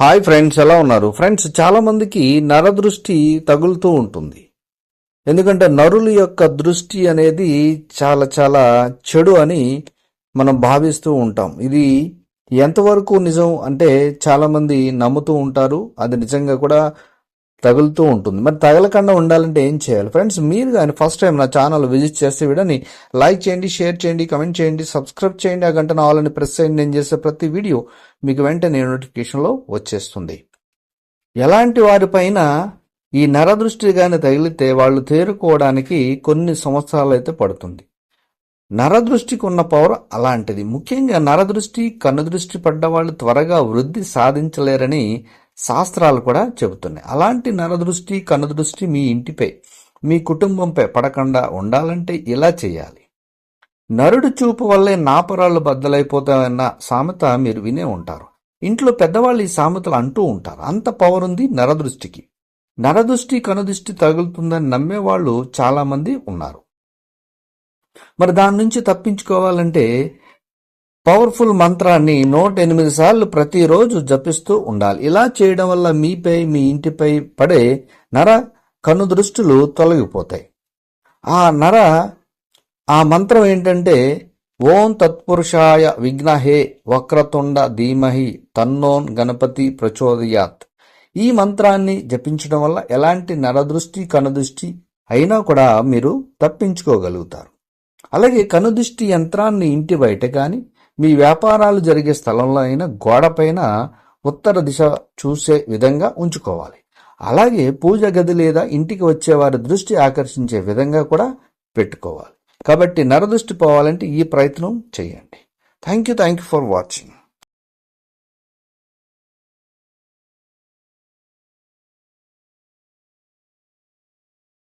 Hi friends ఎలా ఉన్నారు? Friends చాలామందికి నరదృష్టి తగులుతూ ఉంటుంది. ఎందుకంటే నరుల యొక్క దృష్టి అనేది చాలా చాలా చెడు అని మనం భావిస్తూ ఉంటాం. ఇది ఎంతవరకు నిజం అంటే చాలామంది నమ్ముతూ ఉంటారు. అది నిజంగా కూడా తగులుతూ ఉంటుంది. మరి తగలకుండా ఉండాలంటే ఏం చేయాలి? ఫ్రెండ్స్ మీరు కానీ ఫస్ట్ టైం నా ఛానల్ విజిట్ చేస్తే వీడని లైక్ చేయండి షేర్ చేయండి కమెంట్ చేయండి సబ్స్క్రైబ్ చేయండి. ఆ గంట ఆలని ప్రెస్ చేయండి. నేను చేసే ప్రతి వీడియో మీకు వెంటనే నోటిఫికేషన్లో వచ్చేస్తుంది. ఎలాంటి వారిపైన ఈ నరదృష్టి కానీ తగిలితే వాళ్ళు తేరుకోవడానికి కొన్ని సంవత్సరాలు అయితే పడుతుంది. నరదృష్టికి ఉన్న పవర్ అలాంటిది. ముఖ్యంగా నరదృష్టి కన్నుదృష్టి పడ్డ వాళ్ళు త్వరగా వృద్ధి సాధించలేరని శాస్త్రాలు కూడా చెబుతున్నాయి. అలాంటి నరదృష్టి కన్నుదృష్టి మీ ఇంటిపై మీ కుటుంబంపై పడకుండా ఉండాలంటే ఇలా చేయాలి. నరుడు చూపు వల్లే నాపరాళ్ళు బద్దలైపోతాయన్న సామెత మీరు వినే ఉంటారు. ఇంట్లో పెద్దవాళ్ళు ఈ సామెతలు అంటూ ఉంటారు. అంత పవర్ ఉంది నరదృష్టికి. నరదృష్టి కనుదృష్టి తగులుతుందని నమ్మేవాళ్ళు చాలామంది ఉన్నారు. మరి దాని నుంచి తప్పించుకోవాలంటే పవర్ఫుల్ మంత్రాన్ని నూట ఎనిమిది సార్లు ప్రతిరోజు జపిస్తూ ఉండాలి. ఇలా చేయడం వల్ల మీపై మీ ఇంటిపై పడే నర కనుదృష్టులు తొలగిపోతాయి. ఆ నర ఆ మంత్రం ఏంటంటే ఓం తత్పురుషాయ విఘ్నహే వక్రతుండ ధీమహి తన్నోన్ గణపతి ప్రచోదయాత్. ఈ మంత్రాన్ని జపించడం వల్ల ఎలాంటి నరదృష్టి కనుదృష్టి అయినా కూడా మీరు తప్పించుకోగలుగుతారు. అలాగే కనుదృష్టి యంత్రాన్ని ఇంటి బయట కానీ మీ వ్యాపారాలు జరిగే స్థలంలో అయినా గోడపైన ఉత్తర దిశ చూసే విధంగా ఉంచుకోవాలి. అలాగే పూజ గది లేదా ఇంటికి వచ్చే వారి దృష్టి ఆకర్షించే విధంగా కూడా పెట్టుకోవాలి. కాబట్టి నరదృష్టి పోవాలంటే ఈ ప్రయత్నం చేయండి. Thank you thank you for watching